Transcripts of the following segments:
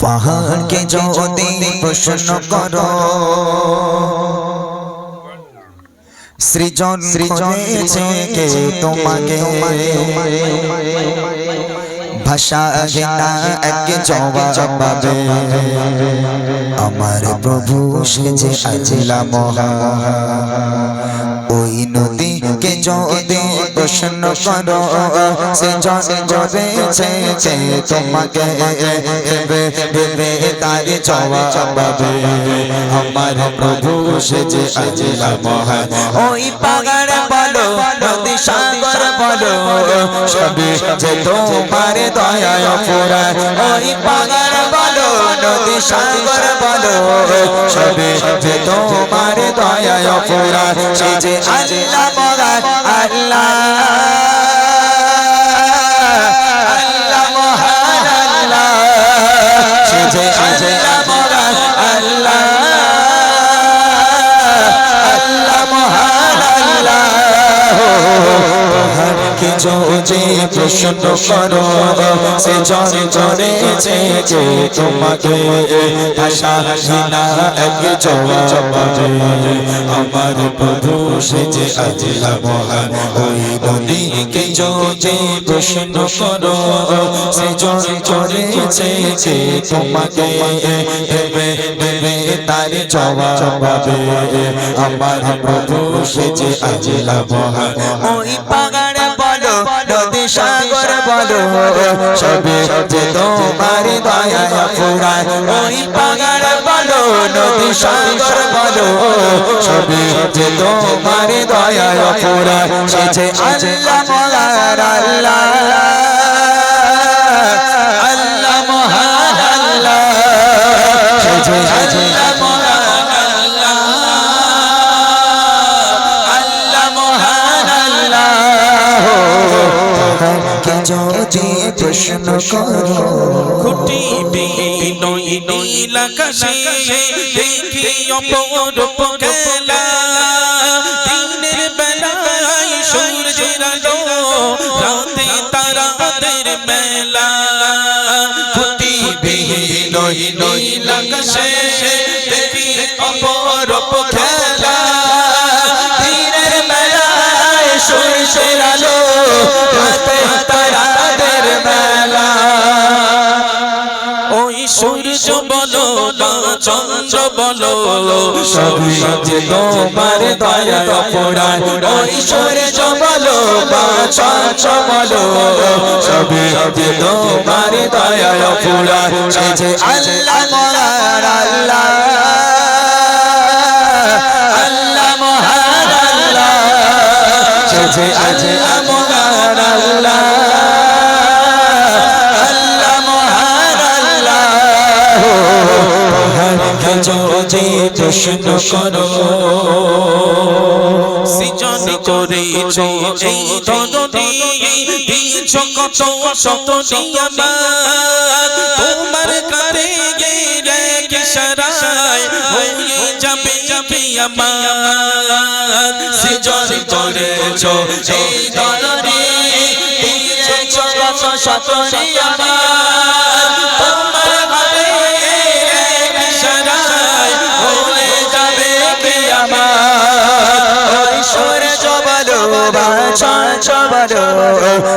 পাহাড়কে যদি প্রশ্ন করো সৃজন সৃজন কে তোমাকে? ভাষা না এক পাবে আমার প্রভু সে যে আজিলা মহা। ওই নদীকে যদি প্রশ্ন করো সে জন জরেছে যে তোমাকে তার জবাব। আমার প্রভু সে যে আজিলা মহা ওই পাগাড় বলো নদী সাগর বলো সবে যে তোমার দয়া পুরা ওই পাগাড় বলো নদী সাগর বলো সবে যে তোমার দয়া পুরা সে যে মহান আল্লাহ কে যে প্রশ্ন করো, সে জনে জনেছে যে তোমাকে? ভাষা হিনা এক জবাব, আমার প্রভু সে যে আজিলা মহান ওই নদীকে যে প্রশ্ন করো, সে জনে জনেছে যে তোমাকে? দেবে দেবে তার জবাব, আমার প্রভু সে যে আজিলা মহান ওই নদী সাগর বলো সবে যে তোমার দয়া পুরায় ওই পাগাড় বলো, নদী সাগর বলো সবে যে তোমার দয়া পুরায় সে যে আল্লাহ আল্লাহ। কে যদি প্রশ্ন করো। খুঁটি বিনয় নীলাকাশে দেখি অপরূপ খেলা। দিনের বেলায় সূর্যের আলো, রাতে তারাদের মেলা। খুঁটি বিনয় নীলাকাশে দেখি সবই যে তোমার দয়া অপরাধ, ঐশ্বরে সূর্য বাছা বলো সবই যে তোমার দয়া অপরাধ, সে যে আল্লাহ প্রশ্ন করো। সৃজন করেছ এই ধরনী দিয়েছ কত শত নিয়ামত। তোমার কাছে গেলে কিশোরায় হয়ে যাবে যাবে আমার। সৃজন এই ধরনী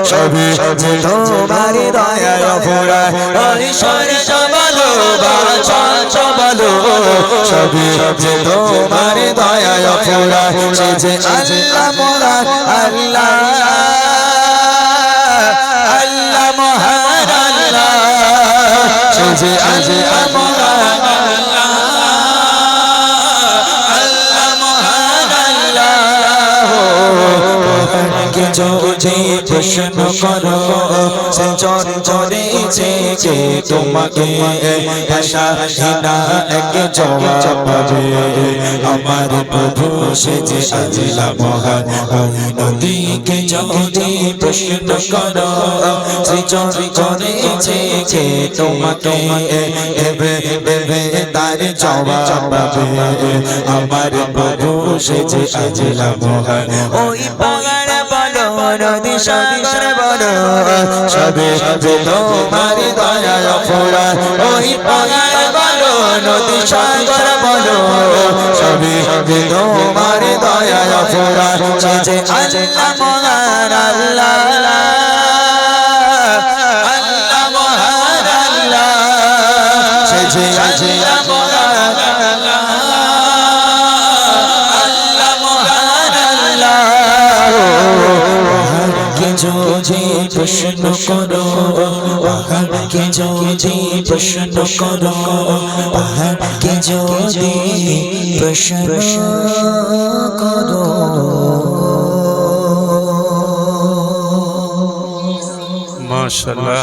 সবই যে তোমার দয়া পুরা ওই সূর্য বলো বা চন্দ্র বলো সবই যে তোমার দয়া পুরা সে আল্লাহ মহান আল্লাহ আল্লাহ মহান যে আল্লাহ প্রশ্ন করো। সে জন জরেছে কে তোমাকে? আমার প্রভু সে যে আজিলা মহান। নদীকে যদি প্রশ্ন করো সে জন জরেছে কে তোমাকে? তার জবাব। পাবে আমার প্রভু সে যে আজিলা মহান। ওই বলো নদী সাগর বলো। সবে যে তোমার দয়া ফোড়া ওই পাহাড় বলো, নদী সাগর বলো। সবে সবই তোমার দয়া ফোড়া যে আল্লাহ আল্লাহ। যদি প্রশ্ন করো কে যদি প্রশ্ন করো কে যদি প্রশ্ন করো। মাশাআল্লাহ।